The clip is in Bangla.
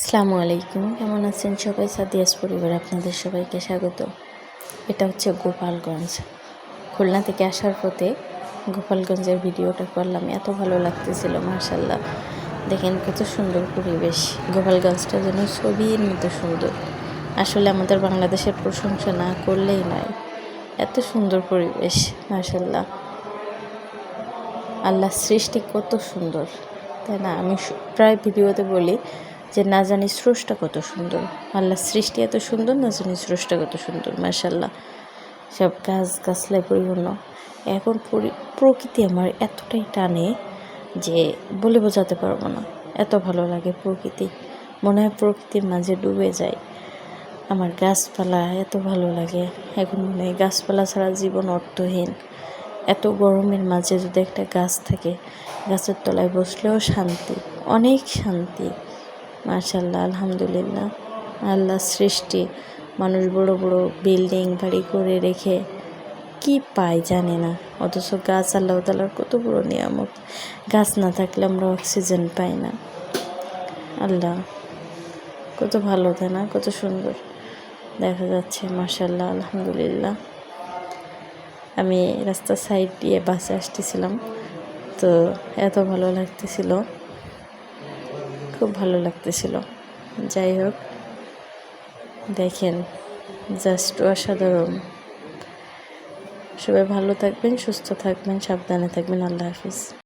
আসসালামু আলাইকুম। কেমন আছেন সবাই? সাদিয়াস পরিবার আপনাদের সবাইকে স্বাগত। এটা হচ্ছে গোপালগঞ্জ। খুলনা থেকে আসার পথে গোপালগঞ্জের ভিডিওটা করলাম। এত ভালো লাগতেছিল মার্শাল্লাহ দেখেন কত সুন্দর পরিবেশ। গোপালগঞ্জটা যেন ছবির মতো সুন্দর। আসলে আমাদের বাংলাদেশের প্রশংসা না করলেই নয়। এত সুন্দর পরিবেশ মার্শাল্লাহ আল্লাহ সৃষ্টি কত সুন্দর, তাই না? আমি প্রায় ভিডিওতে বলি যে না জানি স্রষ্টা কত সুন্দর। আল্লাহ সৃষ্টি এত সুন্দর, না জানি স্রষ্টা কত সুন্দর মার্শাল্লাহ সব গাছ গাছলায় পরিপূর্ণ। এখন পরি- প্রকৃতি আমার এতটাই টানে যে বলে বোঝাতে পারব না। এত ভালো লাগে প্রকৃতি। মনে হয় প্রকৃতির মাঝে ডুবে যায় আমার গাছপালা এত ভালো লাগে। এখন মনে হয় গাছপালা ছাড়া জীবন অর্থহীন। এত গরমের মাঝে যদি একটা গাছ থাকে, গাছের তলায় বসলেও শান্তি, অনেক শান্তি। মার্শাল্লাহ আলহামদুলিল্লাহ। আল্লাহ সৃষ্টি, মানুষ বড় বড় বিল্ডিং বাড়ি করে রেখে কি পায় জানে না। অথচ গাছ আল্লাহ তালার কত বড় নিয়ামত। গাছ না থাকলে আমরা অক্সিজেন পাই না। আল্লাহ, কত ভালো, তাই না? কত সুন্দর। দেখা যাচ্ছে মার্শাল্লাহ আলহামদুলিল্লাহ। আমি রাস্তার সাইড দিয়ে বাসে আসতেছিলাম। তো এত ভালো লাগতেছিল। খুব ভালো লাগতেছিল। যাই হোক, দেখেন জাস্ট অসাধারণ। সবাই ভালো থাকবেন, সুস্থ থাকবেন, সাবধানে থাকবেন। আল্লাহ হাফিজ।